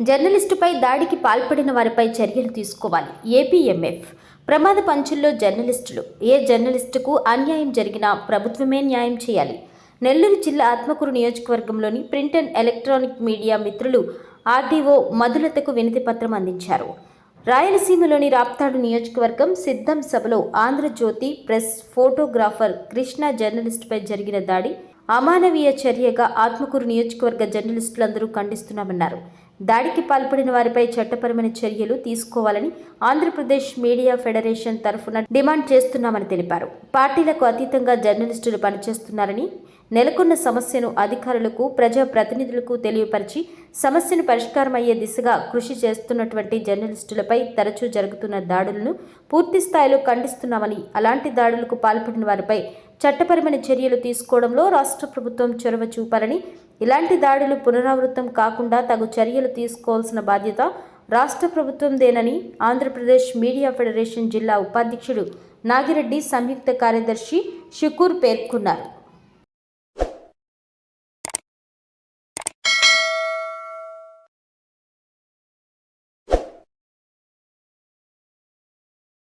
జర్నలిస్టుపై దాడికి పాల్పడిన వారిపై చర్యలు తీసుకోవాలి. ఏపీఎంఎఫ్ ప్రమాద పంచుల్లో జర్నలిస్టులు. ఏ జర్నలిస్టుకు అన్యాయం జరిగినా ప్రభుత్వమే న్యాయం చేయాలి. నెల్లూరు జిల్లా ఆత్మకూరు నియోజకవర్గంలోని ప్రింట్ అండ్ ఎలక్ట్రానిక్ మీడియా మిత్రులు ఆర్డీఓ మధులతకు వినతి పత్రం అందించారు. రాయలసీమలోని రాప్తాడు నియోజకవర్గం సిద్ధం సభలో ఆంధ్రజ్యోతి ప్రెస్ ఫోటోగ్రాఫర్ కృష్ణ జర్నలిస్టుపై జరిగిన దాడి అమానవీయ చర్యగా ఆత్మకూరు నియోజకవర్గ జర్నలిస్టులందరూ ఖండిస్తున్నామన్నారు. దాడికి పాల్పడిన వారిపై చట్టపరమైన చర్యలు తీసుకోవాలని ఆంధ్రప్రదేశ్ మీడియా ఫెడరేషన్ తరఫున డిమాండ్ చేస్తున్నామని తెలిపారు. పార్టీలకు అతీతంగా జర్నలిస్టులు పనిచేస్తున్నారని నెలకొన్న సమస్యను అధికారులకు ప్రజా ప్రతినిధులకు తెలియపరిచి సమస్యను పరిష్కారమయ్యే దిశగా కృషి చేస్తున్నటువంటి జర్నలిస్టులపై తరచూ జరుగుతున్న దాడులను పూర్తి స్థాయిలో ఖండిస్తున్నామని అలాంటి దాడులకు పాల్పడిన వారిపై చట్టపరమైన చర్యలు తీసుకోవడంలో రాష్ట్ర ప్రభుత్వం చొరవ చూపాలని ఇలాంటి దాడులు పునరావృతం కాకుండా తగు చర్యలు తీసుకోవాల్సిన బాధ్యత రాష్ట్ర ప్రభుత్వందేనని ఆంధ్రప్రదేశ్ మీడియా ఫెడరేషన్ జిల్లా ఉపాధ్యక్షుడు నాగిరెడ్డి సంయుక్త కార్యదర్శి షుకూర్ పేర్కొన్నారు.